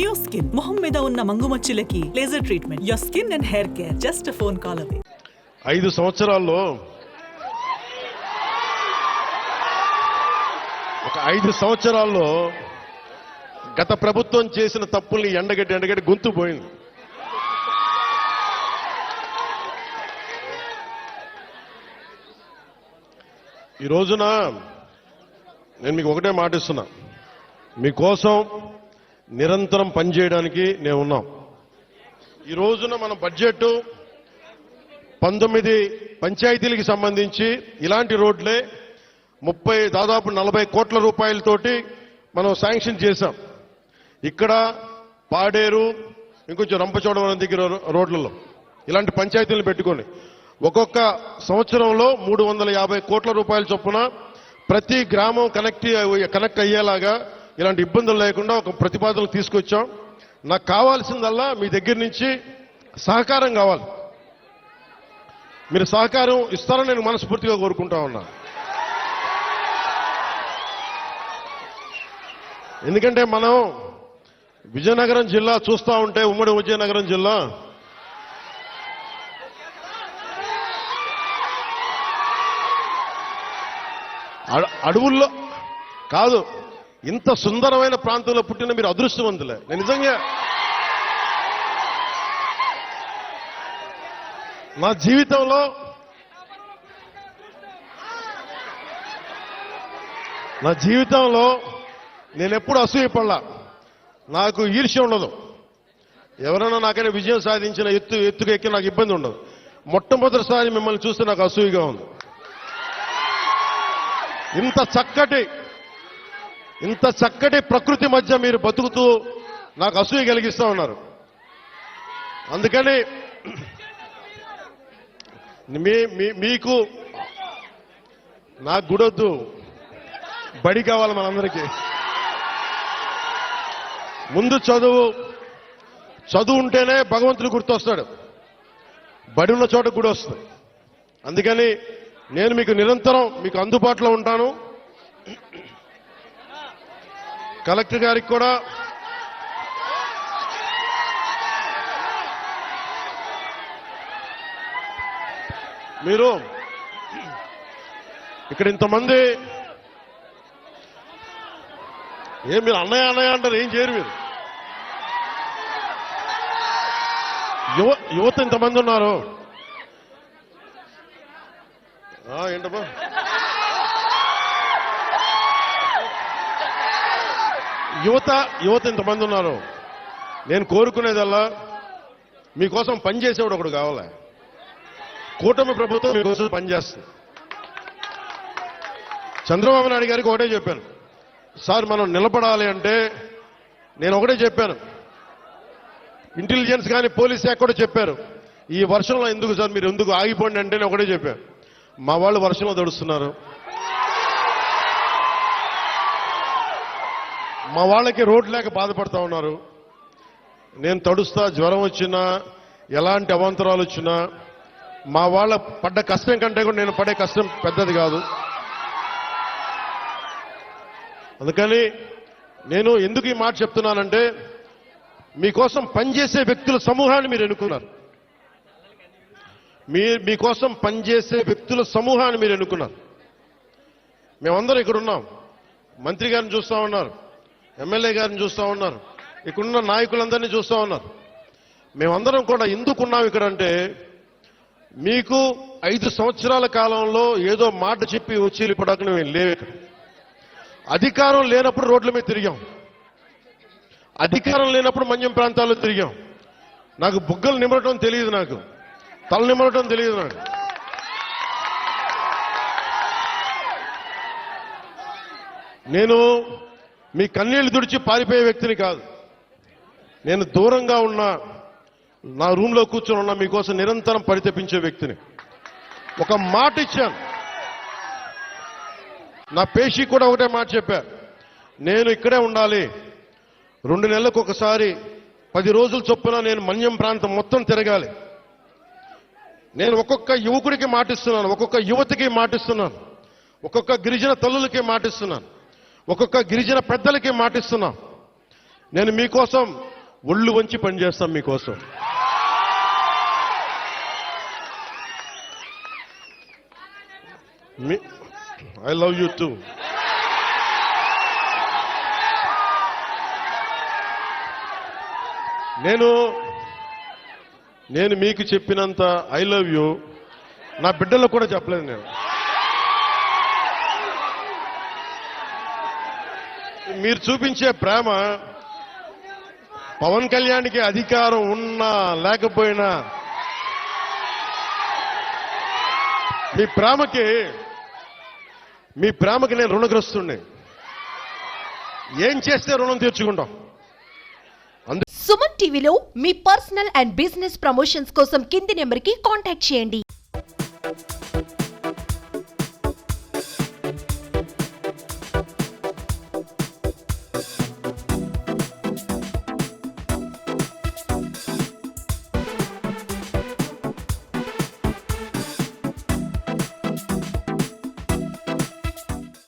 New skin మొహం మీద ఉన్న మంగుమచ్చులకి laser treatment your skin and hair care just phone call అవే ఐదు సంవత్సరాల్లో ఒక ఐదు సంవత్సరాల్లో గత ప్రభుత్వం చేసిన తప్పుల్ని ఎండగట్టి ఎండగట్టి గొంతు పోయింది. ఈ రోజున నేను మీకు ఒకటే మాటిస్తున్నా మీకోసం నిరంతరం పనిచేయడానికి నేను ఉన్నాం. ఈ రోజున మన బడ్జెట్ పంతొమ్మిది పంచాయతీలకు సంబంధించి ఇలాంటి రోడ్లే ముప్పై దాదాపు నలభై కోట్ల రూపాయలతోటి మనం శాంక్షన్ చేశాం. ఇక్కడ పాడేరు ఇంకొంచెం రంపచోడవరం దగ్గర రోడ్లలో ఇలాంటి పంచాయతీలను పెట్టుకొని ఒక్కొక్క సంవత్సరంలో మూడు వందల యాభై కోట్ల రూపాయల చొప్పున ప్రతి గ్రామం కనెక్ట్ కనెక్ట్ అయ్యేలాగా ఇలాంటి ఇబ్బందులు లేకుండా ఒక ప్రతిపాదన తీసుకొచ్చాం. నాకు కావాల్సిందల్లా మీ దగ్గర నుంచి సహకారం కావాలి. మీరు సహకారం ఇస్తారని నేను మనస్ఫూర్తిగా కోరుకుంటా ఉన్నా. ఎందుకంటే మనం విజయనగరం జిల్లా చూస్తూ ఉంటే ఉమ్మడి విజయనగరం జిల్లా అడ- అడవుల్లో కాదు. ఇంత సుందరమైన ప్రాంతంలో పుట్టిన మీరు అదృష్టవంతులే. నేను నిజంగా నా జీవితంలో నా జీవితంలో నేను ఎప్పుడు అసూయపడలా. నాకు ఈర్ష్య ఉండదు. ఎవరైనా నాకైనా విజయం సాధించిన ఎత్తు ఎత్తుకు ఎక్కి నాకు ఇబ్బంది ఉండదు. మొట్టమొదటిసారి మిమ్మల్ని చూస్తే నాకు అసూయగా ఉంది. ఇంత చక్కటి ఇంత చక్కటి ప్రకృతి మధ్య మీరు బతుకుతూ నాకు అసూయ కలిగిస్తూ ఉన్నారు. అందుకని మీ మీ- మీకు నాకు గుడొద్దు. బడి కావాలి మనందరికీ. ముందు చదువు. చదువు ఉంటేనే భగవంతుడు గుర్తొస్తాడు. బడి ఉన్న చోట గుడి వస్తుంది. అందుకని నేను మీకు నిరంతరం మీకు అందుబాటులో ఉంటాను. కలెక్టర్ గారికి కూడా మీరు ఇక్కడ ఇంతమంది ఏం మీరు అన్నయ్య అన్నయ్య అంటారు ఏం చేయరు మీరు? యువ యువత ఇంతమంది ఉన్నారు. ఏంటబ్బా? యువత యువత ఇంతమంది ఉన్నారు. నేను కోరుకునేదల్లా మీకోసం పనిచేసేవాడు ఒకడు కావాలి? కూటమి ప్రభుత్వం మీకోసం పనిచేస్తుంది చంద్రబాబు నాయుడు గారికి ఒకటే చెప్పాను. సార్ మనం నిలబడాలి అంటే నేను ఒకటే చెప్పాను. ఇంటెలిజెన్స్ కానీ పోలీస్ శాఖ కూడా చెప్పారు. ఈ వర్షంలో ఎందుకు సార్ మీరు ఎందుకు ఆగిపోండి అంటే నేను ఒకటే చెప్పాను మా వాళ్ళు వర్షంలో తడుస్తున్నారు. మా వాళ్ళకి రోడ్లు లేక బాధపడతా ఉన్నారు. నేను తడుస్తా జ్వరం వచ్చినా ఎలాంటి అవాంతరాలు వచ్చినా మా వాళ్ళ పడ్డ కష్టం కంటే కూడా నేను పడే కష్టం పెద్దది కాదు. అందుకని నేను ఎందుకు ఈ మాట చెప్తున్నానంటే మీకోసం పనిచేసే వ్యక్తుల సమూహాన్ని మీరు ఎన్నుకున్నారు. మీ మీకోసం పనిచేసే వ్యక్తుల సమూహాన్ని మీరు ఎన్నుకున్నారు. మేమందరం ఇక్కడ ఉన్నాం. మంత్రి గారిని చూస్తా ఉన్నారు. ఎమ్మెల్యే గారిని చూస్తూ ఉన్నారు. ఇక్కడున్న నాయకులందరినీ చూస్తూ ఉన్నారు. మేమందరం కూడా ఎందుకున్నాం ఇక్కడ అంటే మీకు ఐదు సంవత్సరాల కాలంలో ఏదో మాట చెప్పి వచ్చి పడక మేము లేవు ఇక్కడ. అధికారం లేనప్పుడు రోడ్ల మీద తిరిగాం. అధికారం లేనప్పుడు మన్యం ప్రాంతాల్లో తిరిగాం. నాకు బుగ్గలు నిమరటం తెలియదు నాకు. తల నిమరటం తెలియదు నాకు. నేను మీ కన్నీళ్ళు తుడిచి పారిపోయే వ్యక్తిని కాదు. నేను దూరంగా ఉన్న నా రూమ్లో కూర్చొని ఉన్న మీకోసం నిరంతరం పరితపించే వ్యక్తిని. ఒక మాట ఇచ్చాను. నా పేషీ కూడా ఒకటే మాట చెప్పా. నేను ఇక్కడే ఉండాలి. రెండు నెలలకు ఒకసారి పది రోజుల చొప్పున నేను మన్యం ప్రాంతం మొత్తం తిరగాలి. నేను ఒక్కొక్క యువకుడికి మాటిస్తున్నాను ఒక్కొక్క యువతికి మాటిస్తున్నాను ఒక్కొక్క గిరిజన తల్లులకి మాటిస్తున్నాను. ఒక్కొక్క గిరిజన పెద్దలకి మాటిస్తున్నాను నేను మీకోసం ఒళ్ళు వంచి పనిచేస్తాం మీకోసం. ఐ లవ్ యూ టూ నేను నేను మీకు చెప్పినంత ఐ లవ్ యూ నా బిడ్డలకు కూడా చెప్పలేదు నేను. మీరు చూపించే ప్రేమ పవన్ కళ్యాణ్కి అధికారం ఉన్నా లేకపోయినా మీ ప్రేమకి మీ ప్రేమకి నేను రుణగ్రస్తుండే ఏం చేస్తే రుణం తీర్చుకుంటాం? సుమన్ టీవీలో మీ పర్సనల్ అండ్ బిజినెస్ ప్రమోషన్స్ కోసం కింది నెంబర్కి కాంటాక్ట్ చేయండి.